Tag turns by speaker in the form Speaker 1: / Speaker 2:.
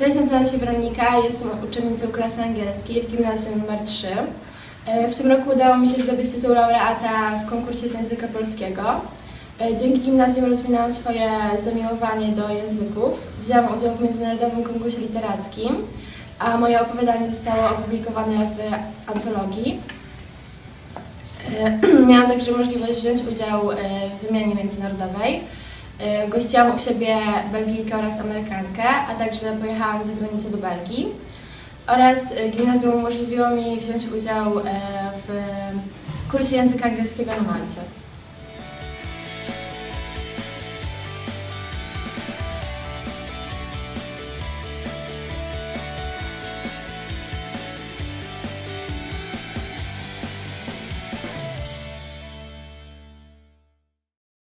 Speaker 1: Cześć, nazywam się Weronika, jestem uczennicą klasy angielskiej w gimnazjum nr 3. E, W tym roku udało mi się zdobyć tytuł laureata w konkursie z języka polskiego. E, Dzięki gimnazjum rozwinęłam swoje zamiłowanie do języków. Wzięłam udział w międzynarodowym konkursie literackim, a moje opowiadanie zostało opublikowane w antologii. E, Miałam także możliwość wziąć udział w wymianie międzynarodowej. E, Gościłam u siebie Belgijkę oraz Amerykankę, a także pojechałam za granicę do Belgii. Oraz e, gimnazjum umożliwiło mi wziąć udział e, w kursie języka angielskiego na Malcie.